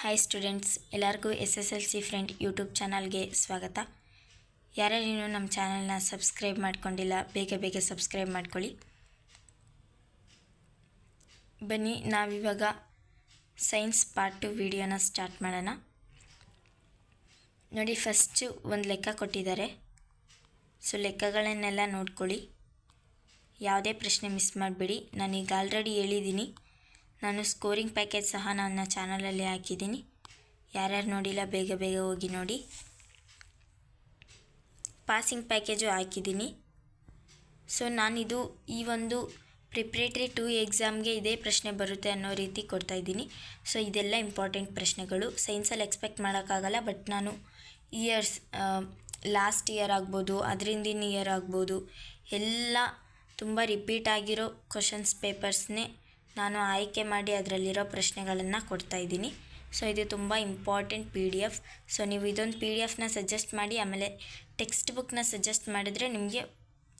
Hi students ಎಲ್ಲರಿಗೂ S S L C friend YouTube ಚಾನಲ್ಗೆ ಸ್ವಾಗತ. ಯಾರ್ಯಾರು ನಮ್ಮ ಚಾನಲ್ನ ಸಬ್ಸ್ಕ್ರೈಬ್ ಮಾಡ್ಕೊಂಡಿಲ್ಲ, ಬೇಗ ಬೇಗ ಸಬ್ಸ್ಕ್ರೈಬ್ ಮಾಡ್ಕೊಳ್ಳಿ. ಬನ್ನಿ, ನಾವಿವಾಗ ಸೈನ್ಸ್ ಪಾರ್ಟ್ ಟು ವಿಡಿಯೋನ ಸ್ಟಾರ್ಟ್ ಮಾಡೋಣ. ನೋಡಿ ಫಸ್ಟು ಒಂದು ಲೆಕ್ಕ ಕೊಟ್ಟಿದ್ದಾರೆ. ಸೊ ಲೆಕ್ಕಗಳನ್ನೆಲ್ಲ ನೋಡ್ಕೊಳ್ಳಿ. ಯಾವುದೇ ಪ್ರಶ್ನೆ ಮಿಸ್ ಮಾಡಬೇಡಿ. ನಾನೀಗ ಆಲ್ರೆಡಿ ಹೇಳಿದ್ದೀನಿ. ನಾನು ಸ್ಕೋರಿಂಗ್ ಪ್ಯಾಕೇಜ್ ಸಹ ನನ್ನ ಚಾನಲಲ್ಲಿ ಹಾಕಿದ್ದೀನಿ. ಯಾರ್ಯಾರು ನೋಡಿಲ್ಲ, ಬೇಗ ಬೇಗ ಹೋಗಿ ನೋಡಿ. ಪಾಸಿಂಗ್ ಪ್ಯಾಕೇಜು ಹಾಕಿದ್ದೀನಿ. ಸೊ, ನಾನಿದು ಈ ಒಂದು ಪ್ರಿಪ್ರೇಟ್ರಿ ಟು ಎಕ್ಸಾಮ್ಗೆ ಇದೇ ಪ್ರಶ್ನೆ ಬರುತ್ತೆ ಅನ್ನೋ ರೀತಿ ಕೊಡ್ತಾಯಿದ್ದೀನಿ ಸೊ, ಇದೆಲ್ಲ ಇಂಪಾರ್ಟೆಂಟ್ ಪ್ರಶ್ನೆಗಳು. ಸೈನ್ಸಲ್ಲಿ ಎಕ್ಸ್ಪೆಕ್ಟ್ ಮಾಡೋಕ್ಕಾಗಲ್ಲ, ಬಟ್ ನಾನು ಇಯರ್ಸ್ ಲಾಸ್ಟ್ ಇಯರ್ ಆಗ್ಬೋದು, ಅದರಿಂದಿನ ಇಯರ್ ಆಗ್ಬೋದು, ಎಲ್ಲ ತುಂಬ ರಿಪೀಟ್ ಆಗಿರೋ ಕ್ವಶನ್ಸ್ ಪೇಪರ್ಸ್ನೇ ನಾನು ಆಯ್ಕೆ ಮಾಡಿ ಅದರಲ್ಲಿರೋ ಪ್ರಶ್ನೆಗಳನ್ನು ಕೊಡ್ತಾ ಇದ್ದೀನಿ. ಸೊ, ಇದು ತುಂಬ important P D F so, ನೀವು ಇದೊಂದು ಪಿ ಡಿ ಎಫ್ನ ಸಜೆಸ್ಟ್ ಮಾಡಿ, ಆಮೇಲೆ ಟೆಕ್ಸ್ಟ್ ಬುಕ್ನ ಸಜೆಸ್ಟ್ ಮಾಡಿದರೆ ನಿಮಗೆ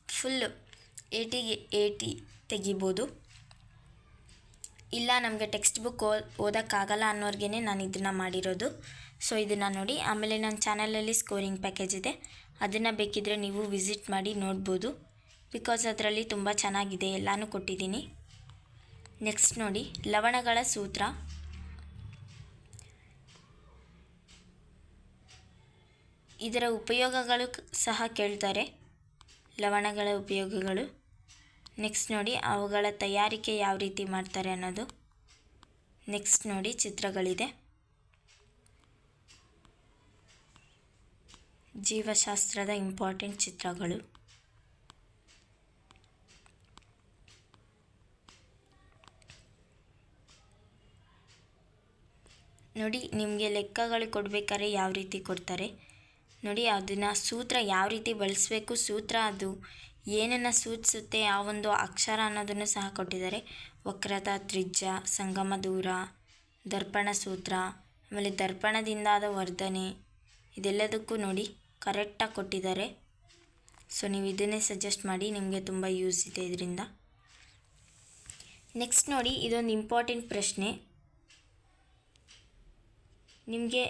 ಫುಲ್ಲು ಎ ಟಿ ತೆಗಿಬೋದು. ಇಲ್ಲ, ನಮಗೆ ಟೆಕ್ಸ್ಟ್ ಬುಕ್ ಓ, ಓದೋಕ್ಕಾಗಲ್ಲ ಅನ್ನೋರ್ಗೇ ನಾನು ಇದನ್ನು ಮಾಡಿರೋದು. ಸೊ, ಇದನ್ನು ನೋಡಿ. ಆಮೇಲೆ ನನ್ನ ಚಾನಲಲ್ಲಿ ಸ್ಕೋರಿಂಗ್ ಪ್ಯಾಕೇಜ್ ಇದೆ. ಅದನ್ನು ಬೇಕಿದ್ದರೆ ನೀವು ವಿಸಿಟ್ ಮಾಡಿ ನೋಡ್ಬೋದು. ಬಿಕಾಸ್ ಅದರಲ್ಲಿ ತುಂಬ ಚೆನ್ನಾಗಿದೆ, ಎಲ್ಲನೂ ಕೊಟ್ಟಿದ್ದೀನಿ. ನೆಕ್ಸ್ಟ್ ನೋಡಿ, ಲವಣಗಳ ಸೂತ್ರ. ಇದರ ಉಪಯೋಗಗಳು ಸಹ ಕೇಳ್ತಾರೆ. ಲವಣಗಳ ಉಪಯೋಗಗಳು. ನೆಕ್ಸ್ಟ್ ನೋಡಿ, ಅವುಗಳ ತಯಾರಿಕೆ ಯಾವ ರೀತಿ ಮಾಡ್ತಾರೆ ಅನ್ನೋದು. ನೆಕ್ಸ್ಟ್ ನೋಡಿ, ಚಿತ್ರಗಳಿದೆ. ಜೀವಶಾಸ್ತ್ರದ ಇಂಪಾರ್ಟೆಂಟ್ ಚಿತ್ರಗಳು. ನೋಡಿ, ನಿಮಗೆ ಲೆಕ್ಕಗಳು ಕೊಡಬೇಕಾದ್ರೆ ಯಾವ ರೀತಿ ಕೊಡ್ತಾರೆ? ನೋಡಿ, ಅದನ್ನು ಸೂತ್ರ ಯಾವ ರೀತಿ ಬಳಸಬೇಕು, ಸೂತ್ರ ಅದು ಏನನ್ನು ಸೂಚಿಸುತ್ತೆ, ಆ ಒಂದು ಅಕ್ಷರ ಅನ್ನೋದನ್ನು ಸಹ ಕೊಟ್ಟಿದ್ದಾರೆ. ವಕ್ರತ ತ್ರಿಜ್ಯ, ಸಂಗಮ ದೂರ, ದರ್ಪಣ ಸೂತ್ರ, ಆಮೇಲೆ ದರ್ಪಣದಿಂದಾದ ವರ್ಧನೆ, ಇದೆಲ್ಲದಕ್ಕೂ ನೋಡಿ ಕರೆಕ್ಟಾಗಿ ಕೊಟ್ಟಿದ್ದಾರೆ. ಸೊ ನೀವು ಇದನ್ನೇ ಸಜೆಸ್ಟ್ ಮಾಡಿ, ನಿಮಗೆ ತುಂಬ ಯೂಸ್ ಇದೆ ಇದರಿಂದ. ನೆಕ್ಸ್ಟ್ ನೋಡಿ, ಇದೊಂದು ಇಂಪಾರ್ಟೆಂಟ್ ಪ್ರಶ್ನೆ. ನಿಮಗೆ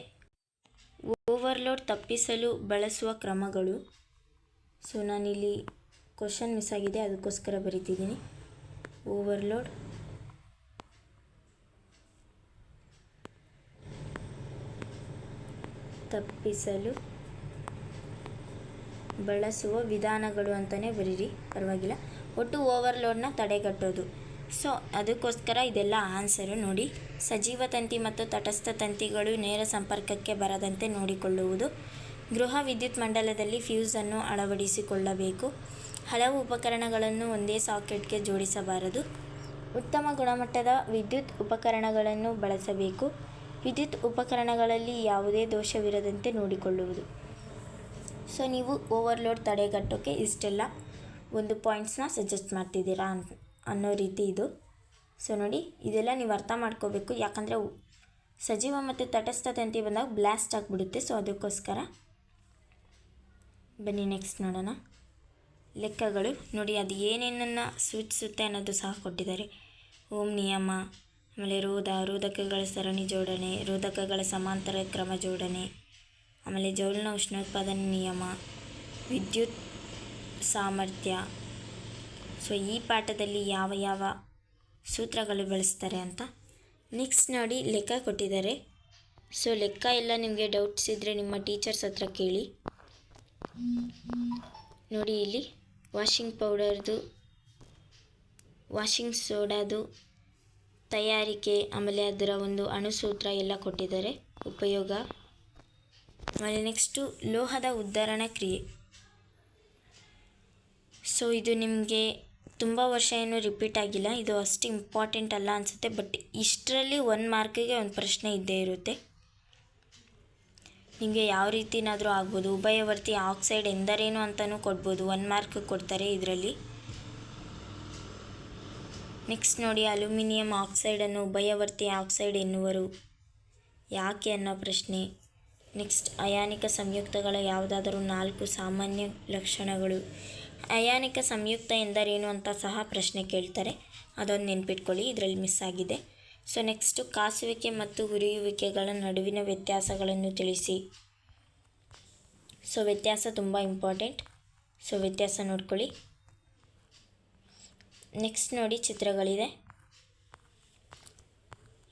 ಓವರ್ಲೋಡ್ ತಪ್ಪಿಸಲು ಬಳಸುವ ಕ್ರಮಗಳು? ಸೊ ನಾನಿಲ್ಲಿ ಕ್ವಶನ್ ಮಿಸ್ ಆಗಿದೆ, ಅದಕ್ಕೋಸ್ಕರ ಬರಿತಿದ್ದೀನಿ. ಓವರ್ಲೋಡ್ ತಪ್ಪಿಸಲು ಬಳಸುವ ವಿಧಾನಗಳು ಅಂತಲೇ ಬರೀರಿ. ಪರವಾಗಿಲ್ಲ. ಒಟ್ಟು ಓವರ್ಲೋಡ್ನ ತಡೆಗಟ್ಟೋದು. ಸೊ ಅದಕ್ಕೋಸ್ಕರ ಇದೆಲ್ಲ ಆನ್ಸರು ನೋಡಿ. ಸಜೀವ ತಂತಿ ಮತ್ತು ತಟಸ್ಥ ತಂತಿಗಳು ನೇರ ಸಂಪರ್ಕಕ್ಕೆ ಬರದಂತೆ ನೋಡಿಕೊಳ್ಳುವುದು. ಗೃಹ ವಿದ್ಯುತ್ ಮಂಡಲದಲ್ಲಿ ಫ್ಯೂಸನ್ನು ಅಳವಡಿಸಿಕೊಳ್ಳಬೇಕು. ಹಲವು ಉಪಕರಣಗಳನ್ನು ಒಂದೇ ಸಾಕೆಟ್ಗೆ ಜೋಡಿಸಬಾರದು. ಉತ್ತಮ ಗುಣಮಟ್ಟದ ವಿದ್ಯುತ್ ಉಪಕರಣಗಳನ್ನು ಬಳಸಬೇಕು. ವಿದ್ಯುತ್ ಉಪಕರಣಗಳಲ್ಲಿ ಯಾವುದೇ ದೋಷವಿರದಂತೆ ನೋಡಿಕೊಳ್ಳುವುದು. ಸೊ ನೀವು ಓವರ್ಲೋಡ್ ತಡೆಗಟ್ಟೋಕ್ಕೆ ಇಷ್ಟೆಲ್ಲ. ಒಂದು ಪಾಯಿಂಟ್ಸ್ನ ಸಜೆಸ್ಟ್ ಮಾಡ್ತಿದ್ದೀರಾ ಅನ್ ಅನ್ನೋ ರೀತಿ ಇದು. ಸೊ ನೋಡಿ, ಇದೆಲ್ಲ ನೀವು ಅರ್ಥ ಮಾಡ್ಕೋಬೇಕು. ಯಾಕಂದರೆ ಸಜೀವ ಮತ್ತು ತಟಸ್ಥ ತಂತಿ ಬಂದಾಗ ಬ್ಲಾಸ್ಟ್ ಆಗಿಬಿಡುತ್ತೆ. ಸೊ ಅದಕ್ಕೋಸ್ಕರ ಬನ್ನಿ ನೆಕ್ಸ್ಟ್ ನೋಡೋಣ. ಲೆಕ್ಕಗಳು. ನೋಡಿ, ಅದು ಏನೇನನ್ನು ಸೂಚಿಸುತ್ತೆ ಅನ್ನೋದು ಸಹ ಕೊಟ್ಟಿದ್ದಾರೆ. ಓಂ ನಿಯಮ, ಆಮೇಲೆ ರೋಧ, ರೋಧಕಗಳ ಸರಣಿ ಜೋಡಣೆ, ರೋಧಕಗಳ ಸಮಾಂತರ ಕ್ರಮ ಜೋಡಣೆ, ಆಮೇಲೆ ಜೌಳಿನ ಉಷ್ಣೋತ್ಪಾದನೆ ನಿಯಮ, ವಿದ್ಯುತ್ ಸಾಮರ್ಥ್ಯ ಸೊ ಈ ಪಾಠದಲ್ಲಿ ಯಾವ ಯಾವ ಸೂತ್ರಗಳು ಬಳಸ್ತಾರೆ ಅಂತ ನೆಕ್ಸ್ಟ್ ನೋಡಿ ಲೆಕ್ಕ ಕೊಟ್ಟಿದ್ದಾರೆ. ಸೊ ಲೆಕ್ಕ ಎಲ್ಲ ನಿಮಗೆ ಡೌಟ್ಸ್ ಇದ್ದರೆ ನಿಮ್ಮ ಟೀಚರ್ಸ್ ಹತ್ರ ಕೇಳಿ. ನೋಡಿ ಇಲ್ಲಿ ವಾಷಿಂಗ್ ಪೌಡರ್ದು ವಾಷಿಂಗ್ ಸೋಡಾದು ತಯಾರಿಕೆ, ಆಮೇಲೆ ಅದರ ಒಂದು ಅಣುಸೂತ್ರ ಎಲ್ಲ ಕೊಟ್ಟಿದ್ದಾರೆ, ಉಪಯೋಗ. ಆಮೇಲೆ ನೆಕ್ಸ್ಟು ಲೋಹದ ಉದ್ಧರಣ ಕ್ರಿಯೆ. ಸೊ ಇದು ನಿಮಗೆ ತುಂಬ ವರ್ಷ ಏನು ರಿಪೀಟ್ ಆಗಿಲ್ಲ. ಇದು ಅಷ್ಟು ಇಂಪಾರ್ಟೆಂಟ್ ಅಲ್ಲ ಅನಿಸುತ್ತೆ. ಬಟ್ ಇಷ್ಟರಲ್ಲಿ ಒನ್ ಮಾರ್ಕಿಗೆ ಒಂದು ಪ್ರಶ್ನೆ ಇದ್ದೇ ಇರುತ್ತೆ. ನಿಮಗೆ ಯಾವ ರೀತಿನಾದರೂ ಆಗ್ಬೋದು. ಉಭಯವರ್ತಿ ಆಕ್ಸೈಡ್ ಎಂದರೇನು ಅಂತಲೂ ಕೊಡ್ಬೋದು. ಒನ್ ಮಾರ್ಕ್ ಕೊಡ್ತಾರೆ ಇದರಲ್ಲಿ. ನೆಕ್ಸ್ಟ್ ನೋಡಿ ಅಲ್ಯೂಮಿನಿಯಂ ಆಕ್ಸೈಡನ್ನು ಉಭಯವರ್ತಿ ಆಕ್ಸೈಡ್ ಎನ್ನುವರು. ಯಾಕೆ ಅನ್ನೋ ಪ್ರಶ್ನೆ. ನೆಕ್ಸ್ಟ್ ಅಯಾನಿಕ ಸಂಯುಕ್ತಗಳ ಯಾವುದಾದರೂ ನಾಲ್ಕು ಸಾಮಾನ್ಯ ಲಕ್ಷಣಗಳು. ಅಯಾನಿಕ ಸಂಯುಕ್ತ ಎಂದರೇನು ಅಂತ ಸಹ ಪ್ರಶ್ನೆ ಕೇಳ್ತಾರೆ. ಅದೊಂದು ನೆನ್ಪಿಟ್ಕೊಳ್ಳಿ, ಇದರಲ್ಲಿ ಮಿಸ್ ಆಗಿದೆ. ಸೊ ನೆಕ್ಸ್ಟು ಕಾಸುವಿಕೆ ಮತ್ತು ಹುರಿಯುವಿಕೆಗಳ ನಡುವಿನ ವ್ಯತ್ಯಾಸಗಳನ್ನು ತಿಳಿಸಿ. ಸೊ ವ್ಯತ್ಯಾಸ ತುಂಬ ಇಂಪಾರ್ಟೆಂಟ್ ಸೊ ವ್ಯತ್ಯಾಸ ನೋಡ್ಕೊಳ್ಳಿ. ನೆಕ್ಸ್ಟ್ ನೋಡಿ ಚಿತ್ರಗಳಿದೆ.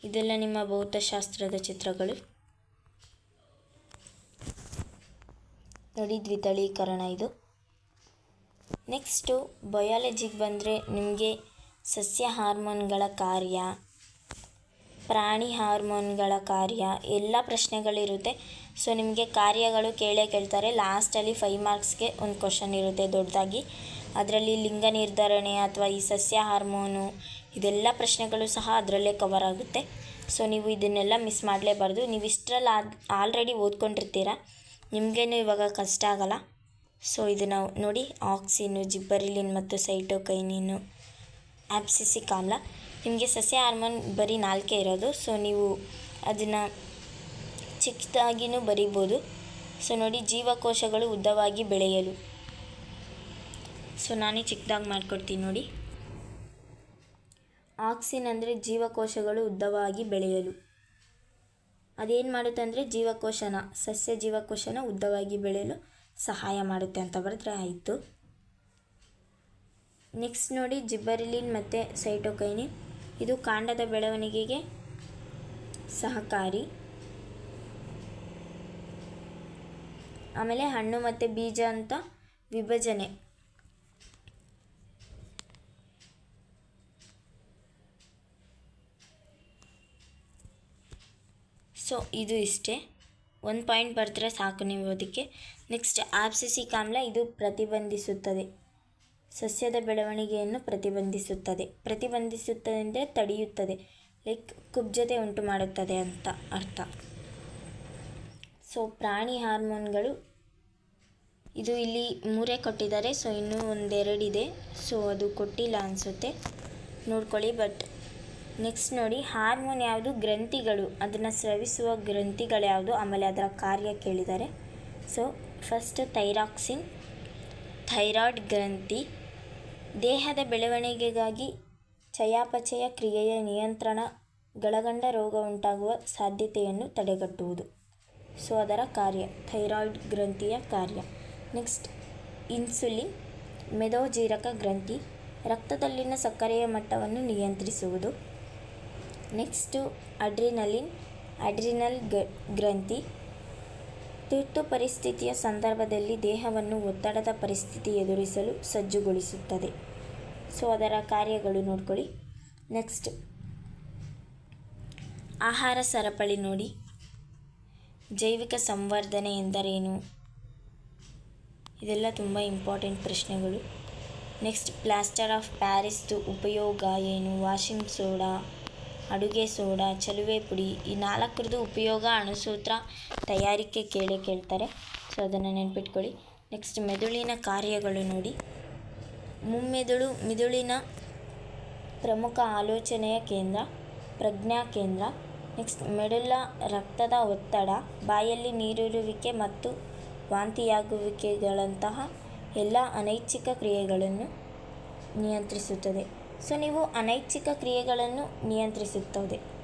ಇದೆಲ್ಲ ನಿಮ್ಮ ಭೌತಶಾಸ್ತ್ರದ ಚಿತ್ರಗಳು. ನೋಡಿ ದ್ವಿತಳೀಕರಣ ಇದು. ನೆಕ್ಸ್ಟು ಬಯಾಲಜಿಗೆ ಬಂದರೆ ನಿಮಗೆ ಸಸ್ಯ ಹಾರ್ಮೋನ್ಗಳ ಕಾರ್ಯ, ಪ್ರಾಣಿ ಹಾರ್ಮೋನ್ಗಳ ಕಾರ್ಯ ಎಲ್ಲ ಪ್ರಶ್ನೆಗಳಿರುತ್ತೆ. ಸೊ, ನಿಮಗೆ ಕಾರ್ಯಗಳು ಕೇಳೇ ಕೇಳ್ತಾರೆ. ಲಾಸ್ಟಲ್ಲಿ ಫೈವ್ ಮಾರ್ಕ್ಸ್ಗೆ ಒಂದು ಕ್ವಶನ್ ಇರುತ್ತೆ ದೊಡ್ಡದಾಗಿ ಅದರಲ್ಲಿ ಲಿಂಗ ನಿರ್ಧಾರಣೆ ಅಥವಾ ಈ ಸಸ್ಯ ಹಾರ್ಮೋನು ಇದೆಲ್ಲ ಪ್ರಶ್ನೆಗಳು ಸಹ ಅದರಲ್ಲೇ ಕವರ್ ಆಗುತ್ತೆ. ಸೊ, ನೀವು ಇದನ್ನೆಲ್ಲ ಮಿಸ್ ಮಾಡಲೇಬಾರ್ದು. ನೀವು ಇಷ್ಟರಲ್ಲಿ ಆಲ್ರೆಡಿ ಓದ್ಕೊಂಡಿರ್ತೀರ. ನಿಮಗೇನು ಇವಾಗ ಕಷ್ಟ ಆಗಲ್ಲ. ಸೊ ಇದು ನಾವು ನೋಡಿ, ಆಕ್ಸಿನು, ಜಿಬ್ಬರಿಲಿನ್ ಮತ್ತು ಸೈಟೋಕೈನಿನು ಆಬ್ಸಿಸಿಕ್ ಆಮ್ಲ ನಿಮಗೆ ಸಸ್ಯ ಹಾರ್ಮೋನ್ ಬರೀ ನಾಲ್ಕೇ ಇರೋದು, ಸೊ ನೀವು ಅದನ್ನು ಚಿಕ್ಕದಾಗಿನೂ ಬರಿಬೋದು. ಸೊ ನೋಡಿ, ಜೀವಕೋಶಗಳು ಉದ್ದವಾಗಿ ಬೆಳೆಯಲು. ಸೊ ನಾನೇ ಚಿಕ್ಕದಾಗಿ ಮಾಡಿಕೊಡ್ತೀನಿ ನೋಡಿ. ಆಕ್ಸಿನ್ ಅಂದರೆ ಜೀವಕೋಶಗಳು ಉದ್ದವಾಗಿ ಬೆಳೆಯಲು. ಅದೇನು ಮಾಡುತ್ತೆ ಅಂದರೆ ಜೀವಕೋಶನ, ಸಸ್ಯ ಜೀವಕೋಶನ ಉದ್ದವಾಗಿ ಬೆಳೆಯಲು. ಸಹಾಯ ಮಾಡುತ್ತೆ ಅಂತ ಬರೆದ್ರೆ ಆಯಿತು. ನೆಕ್ಸ್ಟ್ ನೋಡಿ ಜಿಬ್ಬರಿಲಿನ್ ಮತ್ತು ಸೈಟೋಕೈನಿನ್. ಇದು ಕಾಂಡದ ಬೆಳವಣಿಗೆಗೆ ಸಹಕಾರಿ. ಆಮೇಲೆ ಹಣ್ಣು ಮತ್ತು ಬೀಜ ಅಂತ ವಿಭಜನೆ. ಸೊ ಇದು ಇಷ್ಟೇ. ಒಂದು ಪಾಯಿಂಟ್ ಬರೆದ್ರೆ ಸಾಕು ನೀವು ಅದಕ್ಕೆ ನೆಕ್ಸ್ಟ್ ಆಬ್ಸಿಸಿಕ್ ಆಮ್ಲ ಇದು ಪ್ರತಿಬಂಧಿಸುತ್ತದೆ. ಸಸ್ಯದ ಬೆಳವಣಿಗೆಯನ್ನು ಪ್ರತಿಬಂಧಿಸುತ್ತದೆ. ಪ್ರತಿಬಂಧಿಸುತ್ತದೆ ಅಂದರೆ ತಡೆಯುತ್ತದೆ. ಲೈಕ್ ಕುಬ್ಜತೆ ಉಂಟು ಮಾಡುತ್ತದೆ ಅಂತ ಅರ್ಥ. ಸೊ ಪ್ರಾಣಿ ಹಾರ್ಮೋನ್ಗಳು ಇದು ಇಲ್ಲಿ ಮೂರೇ ಕೊಟ್ಟಿದ್ದಾರೆ. ಸೊ ಇನ್ನೂ ಒಂದೆರಡಿದೆ. ಸೊ ಅದು ಕೊಟ್ಟಿಲ್ಲ ಅನಿಸುತ್ತೆ. ನೋಡ್ಕೊಳ್ಳಿ ಬಟ್ ನೆಕ್ಸ್ಟ್ ನೋಡಿ, ಹಾರ್ಮೋನ್ ಯಾವುದು? ಗ್ರಂಥಿಗಳು. ಅದನ್ನು ಸ್ರವಿಸುವ ಗ್ರಂಥಿಗಳು ಯಾವುದು ಆಮೇಲೆ ಅದರ ಕಾರ್ಯ ಕೇಳಿದ್ದಾರೆ. ಸೊ ಫಸ್ಟ್ ಥೈರಾಕ್ಸಿನ್ ಥೈರಾಯ್ಡ್ ಗ್ರಂಥಿ. ದೇಹದ ಬೆಳವಣಿಗೆಗಾಗಿ ಚಯಾಪಚಯ ಕ್ರಿಯೆಯ ನಿಯಂತ್ರಣ, ಗಳಗಂಡ ರೋಗ ಉಂಟಾಗುವ ಸಾಧ್ಯತೆಯನ್ನು ತಡೆಗಟ್ಟುವುದು. ಸೊ ಅದರ ಕಾರ್ಯ ಥೈರಾಯ್ಡ್ ಗ್ರಂಥಿಯ ಕಾರ್ಯ. ನೆಕ್ಸ್ಟ್ ಇನ್ಸುಲಿನ್ ಮೆದೋಜೀರಕ ಗ್ರಂಥಿ. ರಕ್ತದಲ್ಲಿನ ಸಕ್ಕರೆಯ ಮಟ್ಟವನ್ನು ನಿಯಂತ್ರಿಸುವುದು. ನೆಕ್ಸ್ಟು ಅಡ್ರಿನಲಿನ್, ಅಡ್ರಿನಲ್ ಗ್ರಂಥಿ. ತುರ್ತು ಪರಿಸ್ಥಿತಿಯ ಸಂದರ್ಭದಲ್ಲಿ ದೇಹವನ್ನು ಒತ್ತಡದ ಪರಿಸ್ಥಿತಿ ಎದುರಿಸಲು ಸಜ್ಜುಗೊಳಿಸುತ್ತದೆ. ಸೊ, ಅದರ ಕಾರ್ಯಗಳು ನೋಡ್ಕೊಳ್ಳಿ. ನೆಕ್ಸ್ಟ್. ಆಹಾರ ಸರಪಳಿ ನೋಡಿ. ಜೈವಿಕ ಸಂವರ್ಧನೆ ಎಂದರೇನು? ಇದೆಲ್ಲ ತುಂಬ ಇಂಪಾರ್ಟೆಂಟ್ ಪ್ರಶ್ನೆಗಳು. ನೆಕ್ಸ್ಟ್, ಪ್ಲಾಸ್ಟರ್ ಆಫ್ ಪ್ಯಾರಿಸ್ದು ಉಪಯೋಗ ಏನು? ವಾಷಿಂಗ್ ಸೋಡಾ ಅಡುಗೆ ಸೋಡಾ, ಚಲುವೆ ಪುಡಿ ಈ ನಾಲ್ಕರದ್ದು ಉಪಯೋಗ ಅಣುಸೂತ್ರ ತಯಾರಿಕೆ ಕೇಳಿ ಕೇಳ್ತಾರೆ. ಸೊ ಅದನ್ನು ನೆನ್ಪಿಟ್ಕೊಳ್ಳಿ. ನೆಕ್ಸ್ಟ್ ಮೆದುಳಿನ ಕಾರ್ಯಗಳು ನೋಡಿ. ಮುಮ್ಮೆದುಳು, ಮಿದುಳಿನ ಪ್ರಮುಖ ಆಲೋಚನೆಯ ಕೇಂದ್ರ, ಪ್ರಜ್ಞಾ ಕೇಂದ್ರ. ನೆಕ್ಸ್ಟ್ ಮೆಡುಲ ರಕ್ತದ ಒತ್ತಡ, ಬಾಯಲ್ಲಿ ನೀರಿರುವಿಕೆ ಮತ್ತು ವಾಂತಿಯಾಗುವಿಕೆಗಳಂತಹ ಎಲ್ಲ ಅನೈಚ್ಛಿಕ ಕ್ರಿಯೆಗಳನ್ನು ನಿಯಂತ್ರಿಸುತ್ತದೆ. ಸೊ ನೀವು ಅನೈಚ್ಛಿಕ ಕ್ರಿಯೆಗಳನ್ನು ನಿಯಂತ್ರಿಸುತ್ತದೆ.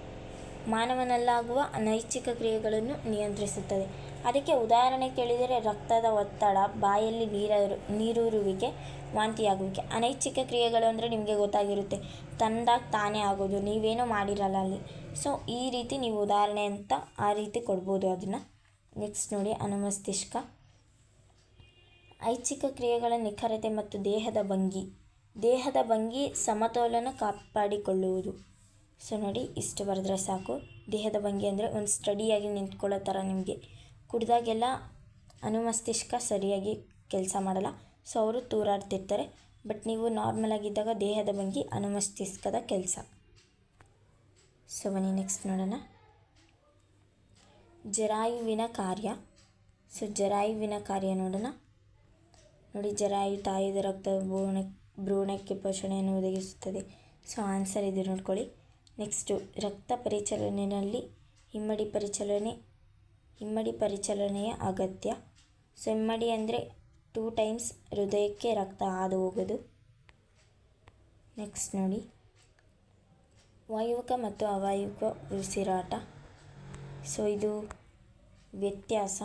ಮಾನವನಲ್ಲಾಗುವ ಅನೈಚ್ಛಿಕ ಕ್ರಿಯೆಗಳನ್ನು ನಿಯಂತ್ರಿಸುತ್ತದೆ. ಅದಕ್ಕೆ ಉದಾಹರಣೆ ಕೇಳಿದರೆ ರಕ್ತದ ಒತ್ತಡ, ಬಾಯಲ್ಲಿ ನೀರು ನೀರೂರುವಿಕೆ, ವಾಂತಿಯಾಗುವಿಕೆ. ಅನೈಚ್ಛಿಕ ಕ್ರಿಯೆಗಳು ಅಂದರೆ ನಿಮಗೆ ಗೊತ್ತಾಗಿರುತ್ತೆ. ತಂದಾಗ ತಾನೇ ಆಗೋದು, ನೀವೇನೋ ಮಾಡಿರಲ್ಲ ಅಲ್ಲಿ. ಸೊ ಈ ರೀತಿ ನೀವು ಉದಾಹರಣೆ ಅಂತ ಆ ರೀತಿ ಕೊಡ್ಬೋದು ಅದನ್ನು. ನೆಕ್ಸ್ಟ್ ನೋಡಿ, ಅನುಮಸ್ತಿಷ್ಕ. ಐಚ್ಛಿಕ ಕ್ರಿಯೆಗಳ ನಿಖರತೆ ಮತ್ತು ದೇಹದ ಭಂಗಿ. ದೇಹದ ಭಂಗಿ ಸಮತೋಲನ ಕಾಪಾಡಿಕೊಳ್ಳುವುದು. ಸೊ ನೋಡಿ, ಇಷ್ಟು ಬರೆದ್ರೆ ಸಾಕು. ದೇಹದ ಭಂಗಿ ಅಂದರೆ ಒಂದು ಸ್ಟಡಿಯಾಗಿ ನಿಂತ್ಕೊಳ್ಳೋ ಥರ ನಿಮಗೆ. ಕುಡಿದಾಗೆಲ್ಲ ಅನುಮಸ್ತಿಷ್ಕ ಸರಿಯಾಗಿ ಕೆಲಸ ಮಾಡಲ್ಲ. ಸೊ ಅವರು ತೂರಾಡ್ತಿರ್ತಾರೆ. ಬಟ್ ನೀವು ನಾರ್ಮಲ್ ಆಗಿದ್ದಾಗ ದೇಹದ ಭಂಗಿ ಅನುಮಸ್ತಿಷ್ಕದ ಕೆಲಸ. ಸೊ ಬನ್ನಿ, ನೆಕ್ಸ್ಟ್ ನೋಡೋಣ. ಜರಾಯುವಿನ ಕಾರ್ಯ. ಸೊ ಜರಾಯುವಿನ ಕಾರ್ಯ ನೋಡೋಣ. ನೋಡಿ, ಜರಾಯು ತಾಯಿದ ರಕ್ತ ಭ್ರೂಣ ಭ್ರೂಣಕ್ಕೆ ಪೋಷಣೆಯನ್ನು ಒದಗಿಸುತ್ತದೆ. ಸೊ ಆನ್ಸರ್ ಇದು ನೋಡ್ಕೊಳ್ಳಿ. ನೆಕ್ಸ್ಟು ರಕ್ತ ಪರಿಚಲನೆಯಲ್ಲಿ ಹಿಮ್ಮಡಿ ಪರಿಚಲನೆ, ಹಿಮ್ಮಡಿ ಪರಿಚಲನೆಯ ಅಗತ್ಯ. ಸೊ ಹಿಮ್ಮಡಿ ಅಂದರೆ ಟೂ ಟೈಮ್ಸ್ ಹೃದಯಕ್ಕೆ ರಕ್ತ ಹಾದು ಹೋಗೋದು ನೆಕ್ಸ್ಟ್ ನೋಡಿ. ವಾಯುವಿಕ ಮತ್ತು ಅವಾಯುವಿಕ ಉಸಿರಾಟ. ಸೊ ಇದು ವ್ಯತ್ಯಾಸ.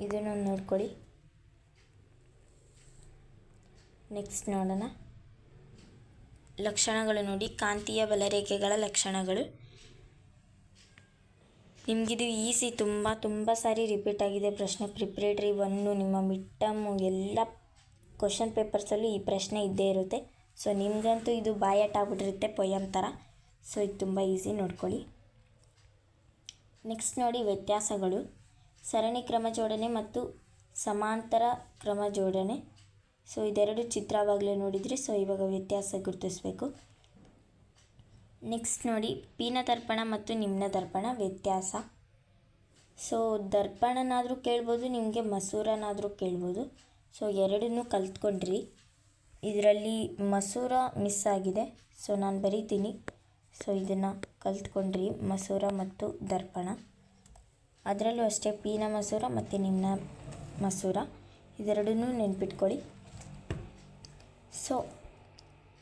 ಇದನ್ನು ನೋಡ್ಕೊಳ್ಳಿ. ನೆಕ್ಸ್ಟ್ ನೋಡೋಣ. ಲಕ್ಷಣಗಳು ನೋಡಿ, ಕಾಂತೀಯ ಬಲರೇಖೆಗಳ ಲಕ್ಷಣಗಳು. ನಿಮಗಿದು ಈಸಿ ತುಂಬ ತುಂಬ ಸಾರಿ ರಿಪೀಟ್ ಆಗಿದೆ ಪ್ರಶ್ನೆ. ಪ್ರಿಪ್ರೇಟ್ರಿ ಒನ್ನು ನಿಮ್ಮ ಮಿಡ್ ಟರ್ಮು ಎಲ್ಲ ಕ್ವಶನ್ ಪೇಪರ್ಸಲ್ಲೂ ಈ ಪ್ರಶ್ನೆ ಇದ್ದೇ ಇರುತ್ತೆ. ಸೊ ನಿಮಗಂತೂ ಇದು ಬಾಯಟ್ ಆಗ್ಬಿಟ್ಟಿರುತ್ತೆ ಪೊಯಮ್ ಥರ ಸೊ ಇದು ತುಂಬ ಈಸಿ ನೋಡ್ಕೊಳ್ಳಿ. ನೆಕ್ಸ್ಟ್ ನೋಡಿ, ವ್ಯತ್ಯಾಸಗಳು. ಸರಣಿ ಕ್ರಮ ಜೋಡಣೆ ಮತ್ತು ಸಮಾಂತರ ಕ್ರಮ ಜೋಡಣೆ ಸೊ ಇದೆರಡು ಚಿತ್ರವಾಗಲೇ ನೋಡಿದರೆ ಸೊ ಇವಾಗ ವ್ಯತ್ಯಾಸ ಗುರುತಿಸಬೇಕು. ನೆಕ್ಸ್ಟ್ ನೋಡಿ, ಪೀನ ದರ್ಪಣ ಮತ್ತು ನಿಮ್ನ ದರ್ಪಣ ವ್ಯತ್ಯಾಸ. ಸೊ ದರ್ಪಣನಾದರೂ ಕೇಳ್ಬೋದು, ನಿಮಗೆ ಮಸೂರನಾದರೂ ಕೇಳ್ಬೋದು. ಸೊ ಎರಡನ್ನೂ ಕಲ್ತ್ಕೊಂಡ್ರಿ. ಇದರಲ್ಲಿ ಮಸೂರ ಮಿಸ್ ಆಗಿದೆ. ಸೊ ನಾನು ಬರೀತೀನಿ. ಸೊ ಇದನ್ನು ಕಲ್ತ್ಕೊಂಡ್ರಿ, ಮಸೂರ ಮತ್ತು ದರ್ಪಣ. ಅದರಲ್ಲೂ ಅಷ್ಟೇ ಪೀನ ಮಸೂರ ಮತ್ತು ನಿಮ್ನ ಮಸೂರ. ಇದೆರಡನ್ನೂ ನೆನ್ಪಿಟ್ಕೊಳ್ಳಿ. ಸೊ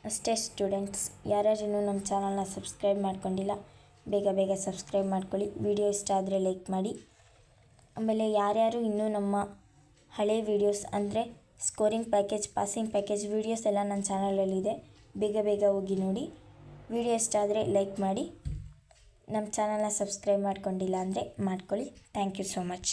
ಅಷ್ಟೇ ಸ್ಟೂಡೆಂಟ್ಸ್ ಯಾರ್ಯಾರೂ ನಮ್ಮ ಚಾನಲ್ನ ಸಬ್ಸ್ಕ್ರೈಬ್ ಮಾಡ್ಕೊಂಡಿಲ್ಲ, ಬೇಗ ಬೇಗ ಸಬ್ಸ್ಕ್ರೈಬ್ ಮಾಡ್ಕೊಳ್ಳಿ. ವಿಡಿಯೋ ಇಷ್ಟ ಆದರೆ ಲೈಕ್ ಮಾಡಿ. ಆಮೇಲೆ ಯಾರ್ಯಾರು ಇನ್ನೂ ನಮ್ಮ ಹಳೆ ವೀಡಿಯೋಸ್ ಅಂದರೆ scoring package passing package videos ಎಲ್ಲ ನನ್ನ ಚಾನಲಲ್ಲಿದೆ ಬೇಗ ಬೇಗ ಹೋಗಿ ನೋಡಿ. ವಿಡಿಯೋ ಇಷ್ಟ ಆದರೆ ಲೈಕ್ ಮಾಡಿ. ನಮ್ಮ ಚಾನಲ್ನ ಸಬ್ಸ್ಕ್ರೈಬ್ ಮಾಡ್ಕೊಂಡಿಲ್ಲ ಅಂದರೆ ಮಾಡ್ಕೊಳ್ಳಿ. Thank you so much